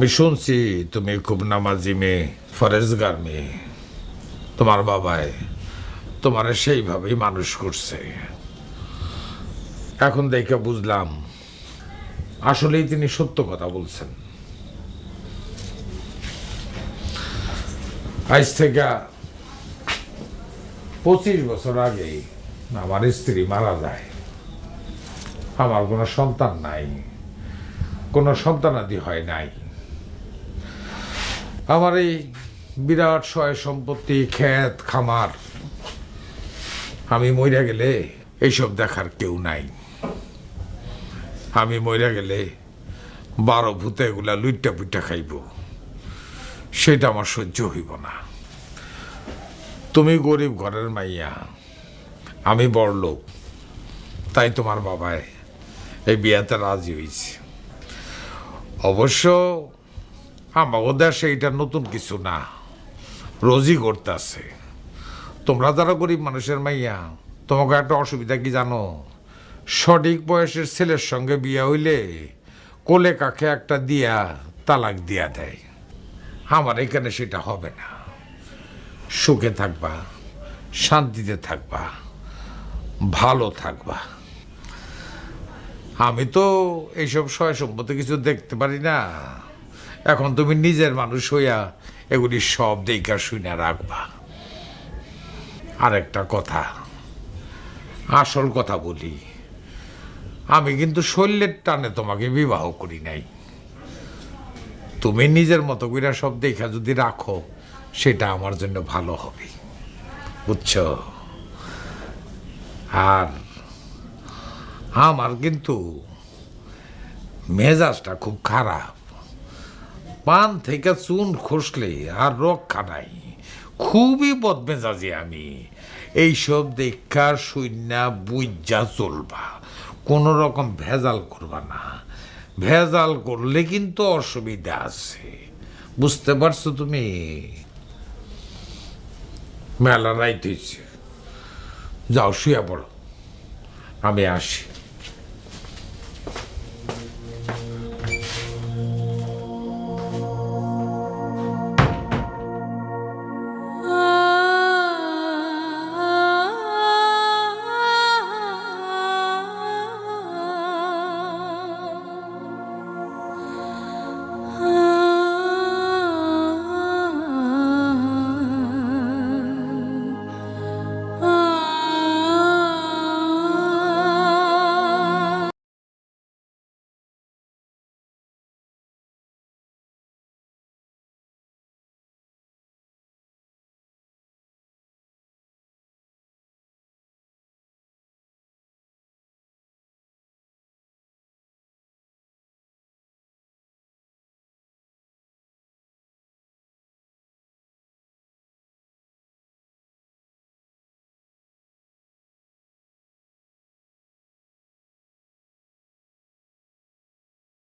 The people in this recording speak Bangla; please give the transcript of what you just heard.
আমি শুনছি তুমি খুব নামাজি মেয়ে, ফরেজগার মেয়ে। তোমার বাবায় তোমার সেইভাবেই মানুষ করছে। এখন দেখে বুঝলাম, আসলেই তিনি সত্য কথা বলছেন। আজ থেকে পঁচিশ বছর আগেই আমার স্ত্রী মারা যায়। আমার কোনো সন্তান নাই, কোনো সন্তানাদি হয় নাই। আমার এই বিরাট সয় সম্পত্তি, ক্ষেত, খামার, আমি মইরা গেলে এইসব দেখার কেউ নাই। আমি মইরা গেলে বারো ভূতে এগুলা লুইটা পুইটা খাইব। সেটা আমার সহ্য হইব না। তুমি গরিব ঘরের মাইয়া, আমি বড় লোক, তাই তোমার বাবায় এই বিয়াতে রাজি হয়েছে অবশ্য আমাদের দেশে এটা নতুন কিছু না। রোজই করতেছে। তোমরা যারা গরিব মানুষের মাইয়া, তোমাকে একটা অসুবিধা কি জানো? সঠিক বয়সের ছেলের সঙ্গে বিয়ে হইলে কোলে কাকে একটা দিয়া তালাক দিয়া দেয়। আমার এখানে সেটা হবে না। সুখে থাকবা, শান্তিতে থাকবা, ভালো থাকবা। আমি তো এইসব সয় সম্পত্তি কিছু দেখতে পারি না। এখন তুমি নিজের মানুষ হইয়া এগুলি সব দেখা শুনে রাখবা। আরেকটা কথা, আসল কথা বলি, আমি কিন্তু শৈলের টানে তোমাকে বিবাহ করি নাই। তুমি নিজের মতো করে সব দেখা যদি রাখো, সেটা আমার জন্য ভালো হবে। বুঝছ? আর আমার কিন্তু মেজাজটা খুব খারাপ। পান থেকে চুন খসলে আর রক্ষা নাই। খুবই বদমেজাজি আমি। এইসব দেখা শূন্যা বুঝা চলবা কোনো রকম ভেজাল করবা না। ভেজাল করলে কিন্তু অসুবিধা আছে। বুঝতে পারছ তুমি? মেলা রাইত হয়েছে যাও শুয়ে পড়ো। আমি আসি।